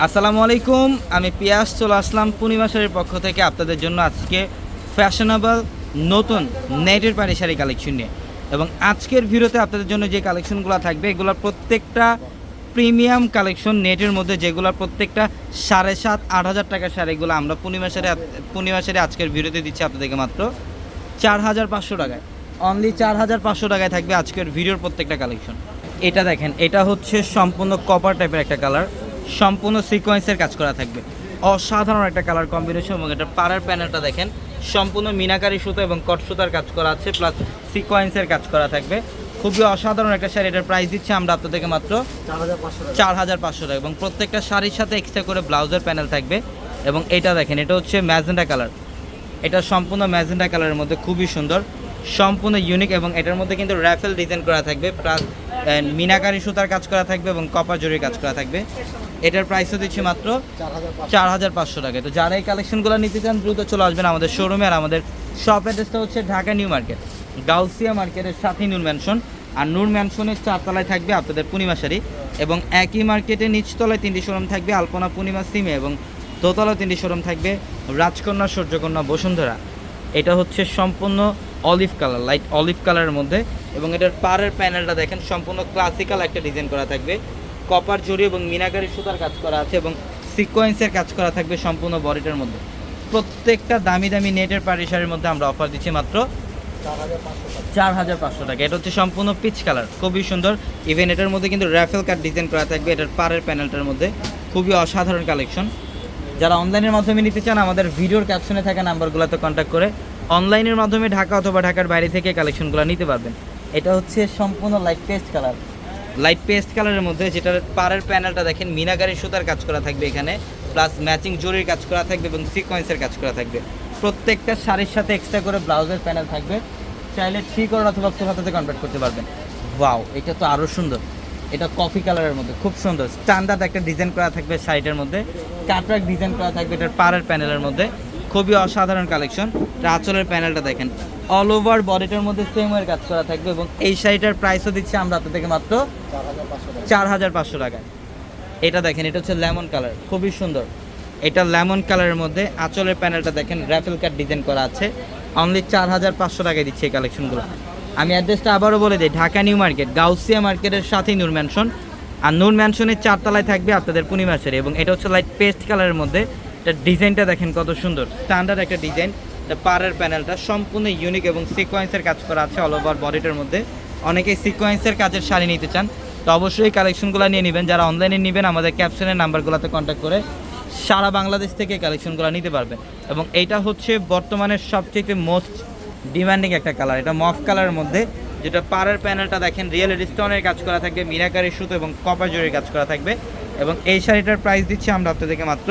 আসসালামু আলাইকুম, আমি পিয়াস, চলে আসলাম পূর্ণিমাশারের পক্ষ থেকে আপনাদের জন্য আজকে ফ্যাশনেবল নতুন নেটের পাড়ি শাড়ি কালেকশন নিয়ে। এবং আজকের ভিডিওতে আপনাদের জন্য যে কালেকশনগুলো থাকবে, এগুলোর প্রত্যেকটা প্রিমিয়াম কালেকশন নেটের মধ্যে যেগুলো প্রত্যেকটা সাড়ে সাত, আট হাজার টাকার শাড়িগুলো আমরা পূর্ণিমাশারে পূর্ণিমাশারে আজকের ভিডিওতে দিচ্ছি আপনাদেরকে মাত্র চার হাজার পাঁচশো টাকায়। অনলি চার হাজার পাঁচশো টাকায় থাকবে আজকের ভিডিওর প্রত্যেকটা কালেকশন এটা দেখেন, এটা হচ্ছে সম্পূর্ণ কপার টাইপের একটা কালার সম্পূর্ণ সিকোয়েন্সের কাজ করা থাকবে। অসাধারণ একটা কালার কম্বিনেশন এবং এটা পাড়ার প্যানেলটা দেখেন। সম্পূর্ণ মিনাকারি সুতো এবং কট সুতার কাজ করা আছে প্লাস সিকোয়েন্সের কাজ করা থাকবে। খুবই অসাধারণ একটা শাড়ি, এটার প্রাইস দিচ্ছে আমরা আপনাদেরকে মাত্র চার হাজার পাঁচশো টাকা। এবং প্রত্যেকটা শাড়ির সাথে এক্সট্রা করে ব্লাউজের প্যানেল থাকবে। এবং এটা দেখেন, এটা হচ্ছে ম্যাজেন্ডা কালার এটা সম্পূর্ণ ম্যাজেন্ডা কালারের মধ্যে খুবই সুন্দর, সম্পূর্ণ ইউনিক এবং এটার মধ্যে কিন্তু র্যাফেল ডিজাইন করা থাকবে প্লাস মিনাকারি সুতার কাজ করা থাকবে এবং কপার জরির কাজ করা থাকবে। এটার প্রাইসও দিচ্ছি মাত্র চার হাজার পাঁচশো চার টাকা। তো যারা এই কালেকশনগুলো নিতে চান, দ্রুত চলে আসবেন আমাদের শোরুমে আর আমাদের শপ অ্যাড্রেসটা হচ্ছে ঢাকা নিউ মার্কেট, গাউসিয়া মার্কেটের সাথেই নূর ম্যানশন আর নূর ম্যানশনের চারতলায় থাকবে আপনাদের পূর্ণিমা শাড়ি এবং একই মার্কেটে নিচতলায় তিনটি শোরুম থাকবে, আলপনা পূর্ণিমা সিমে এবং দোতলায় তিনটি শোরুম থাকবে রাজকন্যা, সূর্যকন্যা, বসুন্ধরা। এটা হচ্ছে সম্পূর্ণ অলিভ কালার লাইট অলিভ কালারের মধ্যে। এবং এটার পাড়ের প্যানেলটা দেখেন, সম্পূর্ণ ক্লাসিক্যাল একটা ডিজাইন করা থাকবে। কপার জড়ি এবং মিনাকারি সুতার কাজ করা আছে এবং সিকোয়েন্সের কাজ করা থাকবে সম্পূর্ণ বডিটার মধ্যে। প্রত্যেকটা দামি দামি নেটের পাড়ি শাড়ির মধ্যে আমরা অফার দিচ্ছি মাত্র চার হাজার পাঁচশো টাকা। এটা হচ্ছে সম্পূর্ণ পিচ কালার খুবই সুন্দর। ইভেন এটার মধ্যে কিন্তু র্যাফেল কাট ডিজাইন করা থাকবে এটার পাড়ের প্যানেলটার মধ্যে। খুবই অসাধারণ কালেকশন যারা অনলাইনের মাধ্যমে নিতে চান, আমাদের ভিডিওর ক্যাপশনে থাকা নাম্বারগুলোতে কন্ট্যাক্ট করে অনলাইনের মাধ্যমে ঢাকা অথবা ঢাকার বাইরে থেকে কালেকশনগুলো নিতে পারবেন। এটা হচ্ছে সম্পূর্ণ light paste colour light paste কালারের মধ্যে যেটার পাড়ের প্যানেলটা দেখেন মিনাগারি সুতার কাজ করা থাকবে এখানে প্লাস ম্যাচিং জরির কাজ করা থাকবে এবং সিকোয়েন্সের কাজ করা থাকবে। প্রত্যেকটা শাড়ির সাথে এক্সট্রা করে ব্লাউজের প্যানেল থাকবে। চাইলে থ্রি করার অথবা ফোর হাতাতে কনভার্ট করতে পারবেন। ওয়াও এটা তো আরও সুন্দর। এটা কফি কালারের মধ্যে খুব সুন্দর। স্ট্যান্ডার্ড একটা ডিজাইন করা থাকবে শাড়িটার মধ্যে। কাটরাক ডিজাইন করা থাকবে এটার পাড়ের প্যানেলের মধ্যে। খুবই অসাধারণ কালেকশন আঁচলের প্যানেলটা দেখেন। অল ওভার বডিটার মধ্যে সেমের কাজ করা থাকবে এবং এই শাড়িটার প্রাইসও দিচ্ছে আমরা আপনাদেরকে মাত্র চার হাজার পাঁচশো টাকায় এটা দেখেন, এটা হচ্ছে লেমন কালার খুবই সুন্দর। এটা লেমন কালারের মধ্যে আঁচলের প্যানেলটা দেখেন র্যাফেল কাট ডিজাইন করা আছে। অনলি চার হাজার পাঁচশো টাকায় দিচ্ছে এই কালেকশনগুলো আমি অ্যাড্রেসটা আবারও বলে দিই, ঢাকা নিউ মার্কেট, গাউসিয়া মার্কেটের সাথেই নূর ম্যানশন আর নূর ম্যানশনের চারতলায় থাকবে আপনাদের পূর্ণিমাসের এবং এটা হচ্ছে লাইট পেস্ট কালারের মধ্যে এটা ডিজাইনটা দেখেন কত সুন্দর। স্ট্যান্ডার্ড একটা ডিজাইন। এটা পাড়ের প্যানেলটা সম্পূর্ণ ইউনিক এবং সিকোয়েন্সের কাজ করা আছে অল ওভার বডিটার মধ্যে। অনেকেই সিকোয়েন্সের কাজের শাড়ি নিতে চান, তো অবশ্যই কালেকশনগুলো নিয়ে নেবেন। যারা অনলাইনে নেবেন, আমাদের ক্যাপশনের নাম্বারগুলোতে কন্ট্যাক্ট করে সারা বাংলাদেশ থেকে কালেকশনগুলো নিতে পারবেন। এবং এইটা হচ্ছে বর্তমানে সবচেয়ে মোস্ট ডিমান্ডিং একটা কালার এটা মফ কালারের মধ্যে, যেটা পাড়ের প্যানেলটা দেখেন রিয়েল স্টোনের কাজ করা থাকবে মিনাকারি সুতো এবং কপার জরির কাজ করা থাকবে। এবং এই শাড়িটার প্রাইস দিচ্ছি আমরা আপনাদেরকে মাত্র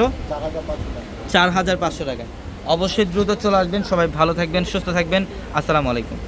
চার হাজার পাঁচশো টাকা। অবশ্যই দ্রুত চলে আসবেন। সবাই ভালো থাকবেন, সুস্থ থাকবেন। আসসালামু আলাইকুম।